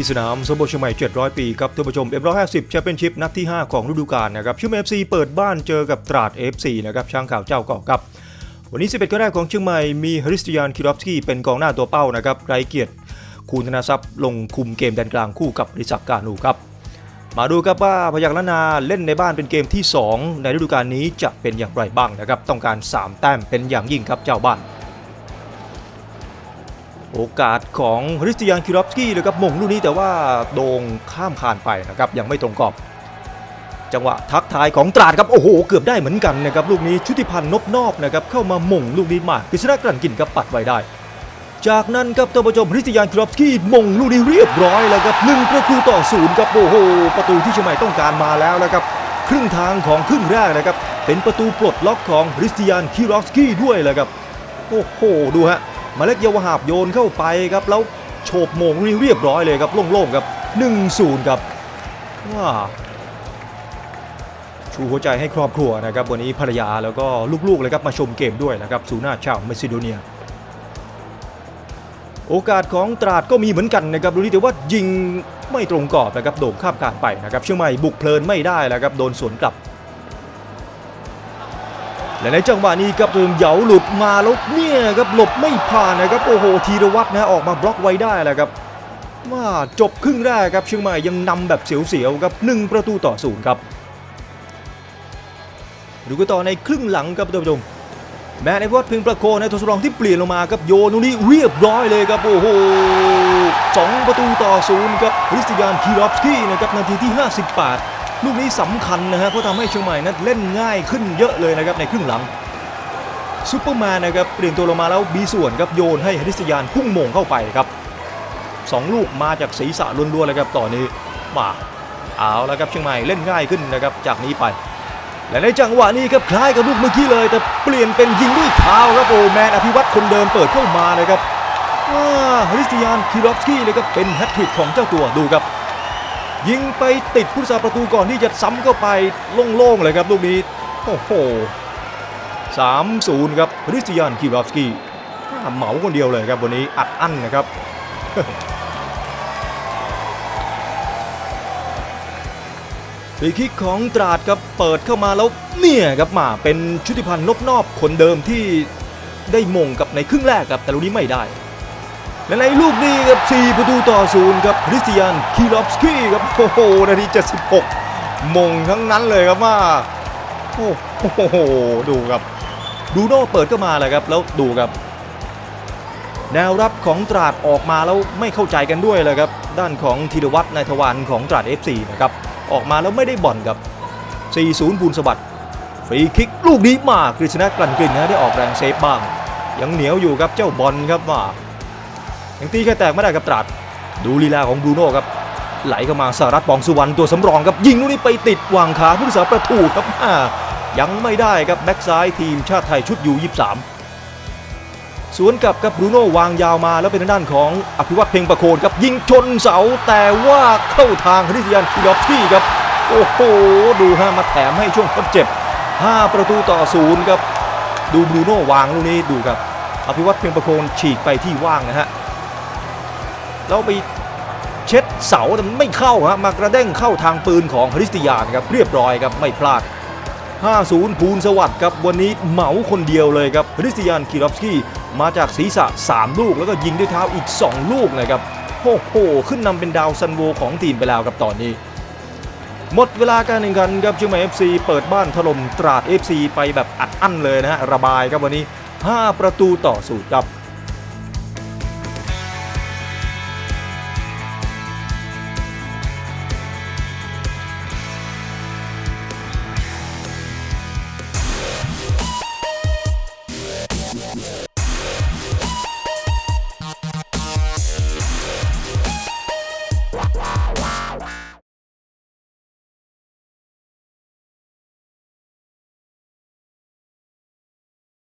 ที่สนามสมบูรณ์เชียใหม่ 700 ปีครับท่านผู้ชม M150 แชมเปี้ยนชิพนัดที่ 5 ของฤดูกาลนะครับชียงใหม่ FC เปิดบ้านเจอกับตราด FC นะครับช่างข่าวเจ้าเก่าครับ วันนี้ 11คนแรกของเชียงใหม่มีฮริสติยานคิรอฟสกี้เป็นกองหน้าตัวเป้านะครับไรเกียรติคูณธนาทรัพย์ลงคุมเกมแดนกลางคู่กับริศักกานูครับมาดูครับว่าพยัคฆ์ล้านนาเล่นในบ้านเป็นเกมที่ 2 ในฤดูกาลนี้จะเป็นอย่างไรบ้างนะครับต้องการ 3 แต้มเป็นอย่างยิ่งครับเจ้าบ้าน โอกาสของริสติยานคิรอฟสกี้เลยครับม่งลูกนี้แต่ว่าโด่งข้ามคานไปนะครับยังไม่ตรงกรอบ จังหวะทักทายของตราดครับโอ้โห เกือบได้เหมือนกันนะครับลูกนี้ชุติพันธ์นบนอกนะครับเข้ามาม่งลูกนี้มากกฤษณะกลั่นกินครับปัดไว้ได้ จากนั้นครับท่านผู้ชมริสติยานคิรอฟสกี้ม่งลูกนี้เรียบร้อยแล้วครับหนึ่งประตูต่อศูนย์ครับโอ้โหประตูที่เชียงใหม่ต้องการมาแล้วนะครับครึ่งทางของครึ่งแรกนะครับเป็นประตูปลดล็อกของริสติยานคิรอฟสกี้ด้วยแหละครับโอ้โหดูฮะ มาเล็กเยาวหาบโยนเข้าไปครับแล้วโฉบโมงนี่เรียบร้อยเลยครับโล่งๆครับ1-0ครับว้าชูหัวใจให้ครอบครัวนะครับวันนี้ภรรยาแล้วก็ลูกๆเลยครับมาชมเกมด้วยนะครับสูน้าชาวเมซิโดเนีย โอกาสของตราดก็มีเหมือนกันนะครับดูนี่แต่ว่ายิงไม่ตรงกรอบนะครับโด่งข้ามการไปนะครับเชียงใหม่บุกเพลินไม่ได้แล้วครับโดนสวนกลับ และในจังหวะนี้ครับเติมเหยาหลุดมาแล้วเนี่ยครับหลบไม่ผ่านนะครับโอ้โหธีรวัตรนะออกมาบล็อกไว้ได้แหละครับว่าจบครึ่งแรกครับเชียงใหม่ยังนำแบบเสียวๆครับหนึ่งประตูต่อศูนย์ครับดูกันต่อในครึ่งหลังครับท่านผู้ชมแม้ในวัดเพียงประโคนในตัวสรองที่เปลี่ยนลงมาครับโยนตรงนี้เรียบร้อยเลยครับโอ้โหสองประตูต่อศูนย์ครับคริสติยานคีรอฟสกี้นะครับนาทีที่ 58 ลูกนี้สำคัญนะฮะเพราะทำให้เชียงใหม่นั้นเล่นง่ายขึ้นเยอะเลยนะครับในครึ่งหลังซูเปอร์แมนนะครับเปลี่ยนตัวลงมาแล้วมีส่วนครับโยนให้ฮริสยานพุ่งโมงเข้าไปครับสองลูกมาจากศีรษะล้วนๆเลยครับต่อนนี้มาเอาแล้วครับเชียงใหม่เล่นง่ายขึ้นนะครับจากนี้ไป และในจังหวะนี้ครับคล้ายกับลูกเมื่อกี้เลย แต่เปลี่ยนเป็นยิงด้วยเท้าครับโอแมนอภิวัตคนเดิมเปิดเข้ามานะครับอ่าฮริสยานคิรอฟสกี้เลยครับเป็นแฮตทริกของเจ้าตัวดูครับ ยิงไปติดผู้รักษาประตูก่อนที่จะซ้ำเข้าไปโล่งๆเลยครับลูกนี้ โอ้โหสามศูนย์ครับริสยานคีรอฟสกี้เหมาคนเดียวเลยครับวันนี้อัดอั้นนะครับฟรีคิกของตราดครับเปิดเข้ามาแล้วเนี่ยครับมาเป็นชุติพันธ์นบนอบคนเดิมที่ได้มงกับในครึ่งแรกครับแต่ลูกนี้ไม่ได้ และในลูกนี้ครับ4ประตูต่อศูนย์ครับคริสเตียนคีรอฟสกี้ครับโอ้โหนาที76 มงทั้งนั้นเลยครับว่าโอ้โหดูครับดูโน่เปิดก็มาเลยครับแล้วดูครับแนวรับของตราดออกมาแล้วไม่เข้าใจกันด้วยเลยครับ ด้านของธีรวัตรนายทวารของตราด FC นะครับออกมาแล้วไม่ได้บ่อนครับ 4-0 บูนสวัดิ์ฟรีคิกลูกนี้มากฤษณะกลั่นกลิ่นนะได้ออกแรงเซฟบ้าง ยังเหนียวอยู่ครับเจ้าบอลครับว่า ยังตีแค่แตกไม่ได้ครับตราด ดูลีลาของบรูโน่ครับ ไหลเข้ามาสารัตปองสุวรรณตัวสำรองครับ ยิงลูกนี้ไปติดวางขาผู้รักษาประตูครับอ่ายังไม่ได้ครับแบ็กซ้ายทีมชาติไทยชุดยู23สวนกลับครับบรูโน่วางยาวมาแล้วเป็นด้านของอภิวัตเพ็งประโคนครับยิงชนเสาแต่ว่าเข้าทางคริสเตียนคิรอฟที่ครับโอ้โหดูฮะมาแถมให้ช่วงทดเจ็บ 5 ประตูต่อศูนย์ครับ ดูบรูโน่วางลูกนี้ดูครับ อภิวัตเพ็งประโคนฉีกไปที่ว่างนะฮะ แล้วไปเช็ดเสาแต่มันไม่เข้าฮะมากระเด้งเข้าทางปืนของคริสติยานครับเรียบร้อยครับไม่พลาด 50 ภูลสวัสดิ์ครับวันนี้เหมาคนเดียวเลยครับคริสติยานคีรอฟสกี้มาจากศีรษะ 3 ลูก แล้วก็ยิงด้วยเท้าอีก 2 ลูกนะครับโอ้โหขึ้นนำเป็นดาวซันโวของทีมไปแล้วครับตอนนี้หมดเวลาการแข่งขันครับเชียงใหม่ FC เปิดบ้านถล่มตราด FC ไปแบบอัดอั้นเลยนะฮะระบายครับวันนี้ 5 ประตูต่อศูนย์ครับ